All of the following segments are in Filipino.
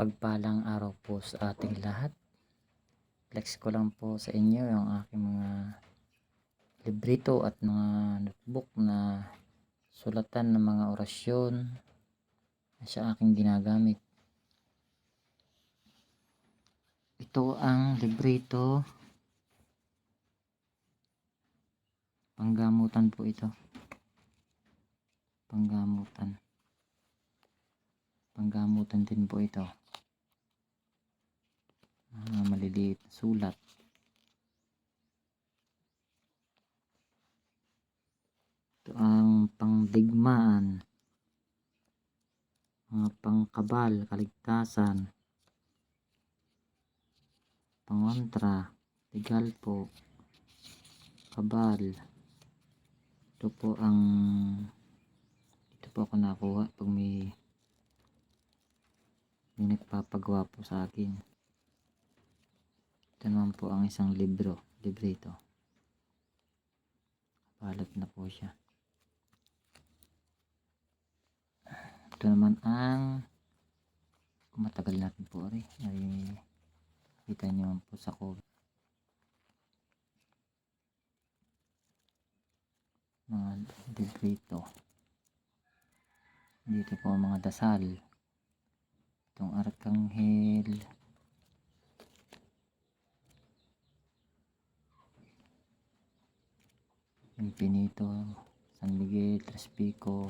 Mapagpalang araw po sa ating lahat. Flex ko lang po sa inyo yung aking mga librito at mga notebook na sulatan ng mga orasyon na sa aking ginagamit. Ito ang librito. Panggamutan po ito. Panggamutan. Panggamutan din po ito. Maliliit na sulat. Ito ang pangdigmaan. Mga pangkabal, kaligtasan. Pangontra, legal po. Kabal. Ito po ang ito po ako nakuha pag may may nagpapagawa po sa akin. Ito naman po ang isang libro, librito. Kapalat na po siya. Ito naman ang matagal natin po rin. Ay, kita nyo po sa cover. Mga librito. Dito po ang mga dasal. Itong Arkanghel. Infinito, San Miguel, Trespico,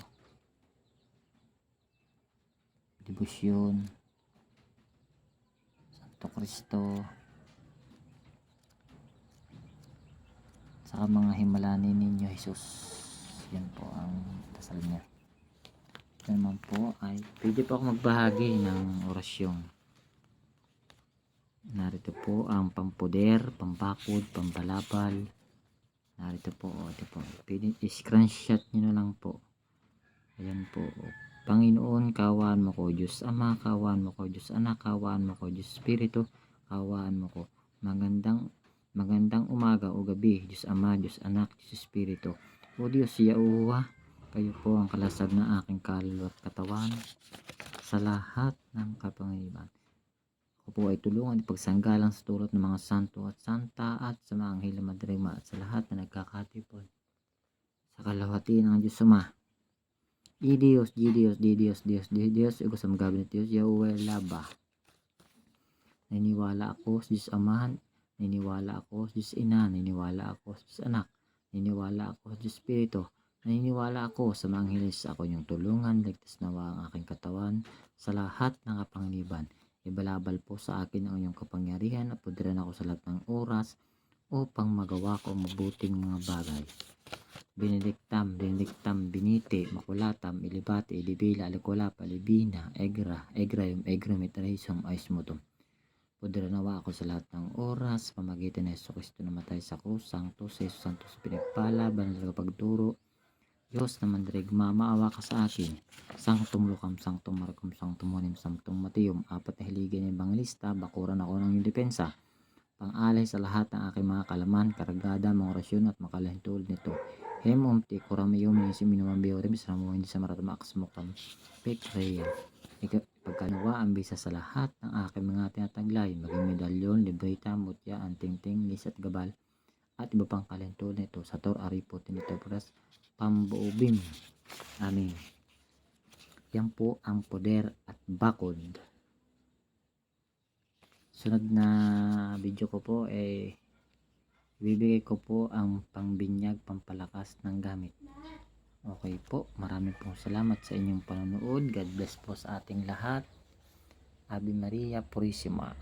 Debusyon, Santo Cristo, saka mga himalani ninyo Jesus. Yan po ang dasal niya. Ito naman po ay pwede po ako magbahagi ng orasyon. Narito po ang pampuder, pampakod, pambalabal. Narito po, o, ito po. I-screenshot nyo na lang po. Ayan po. Panginoon, kawan mo ko. Diyos Ama, kawan mo ko. Diyos Anak, kawan mo ko. Diyos Espiritu, kawan mo ko. Magandang magandang umaga o gabi. Diyos Ama, Diyos Anak, Diyos Espiritu. O Diyos, Yahuwa, kayo po ang kalasag ng aking kaluluwa at katawan sa lahat ng kapangyarihan. Ako po ay tulungan pagsanggalang sa tulot ng mga santo at santa at sa mga anghel na madrima at sa lahat na nagkakatipon sa kalawati ng Diyos Ama. I Dios, Di Dios, Di Dios, Dios, Di Dios, Ego sa mga gabi ng Diyos, Yahweh Laba. Naniniwala ako sa Diyos Ama, naniniwala ako sa Diyos Ina, naniniwala ako sa Diyos Anak, naniniwala ako sa Diyos Espiritu, naniniwala ako sa mga anghel sa ako yung tulungan, ligtas nawa ang aking katawan sa lahat ng kapanganiban. Ibalabal po sa akin ang iyong kapangyarihan at pudiran ako sa lahat ng oras upang magawa ko mabuting mga bagay. Benedictam, Benedictam, Biniti, Makulatam, Ilibati, Ilibila, Alikulapa, Libina, Egra, Egrayum, Egrum, Itrahisum, Aismutum. Pudiran nawa ako sa lahat ng oras, pamagitan ng Yeso Kristo na matay sa krus, Sanctus, Jesus Santos, pinagpala, banal sa pagturo, Diyos na mandirigma, maawa ka sa akin. Sanctum Lucam, Sanctum Marcum, Sanctum Monim, Sanctum Matium, apat na hiligin ng Evangelista, bakuran ako ng iyong depensa. Pang-alay sa lahat ng aking mga kalaman, karagada, mga orasyon at makalahin tulad nito. Hem umti, kuramiyo, minisi, minumambiyo, rin, sa hindi sa maratamakas mo kam, pekreya. Pagkanawa ang bisa sa lahat ng aking mga tinataglay, maging medalyon, libreta, mutya, antingting, lis at gabal, at iba pang kalahin tulad nito. Sa Tor Aripo, Tinito Pras, pambuubin. Amin. Yan po ang poder at bakod. Sunod na video ko po eh bibigay ko po ang pangbinyag pampalakas ng gamit. Okay po, maraming pong salamat sa inyong panonood. God bless po sa ating lahat. Ave Maria Purisima.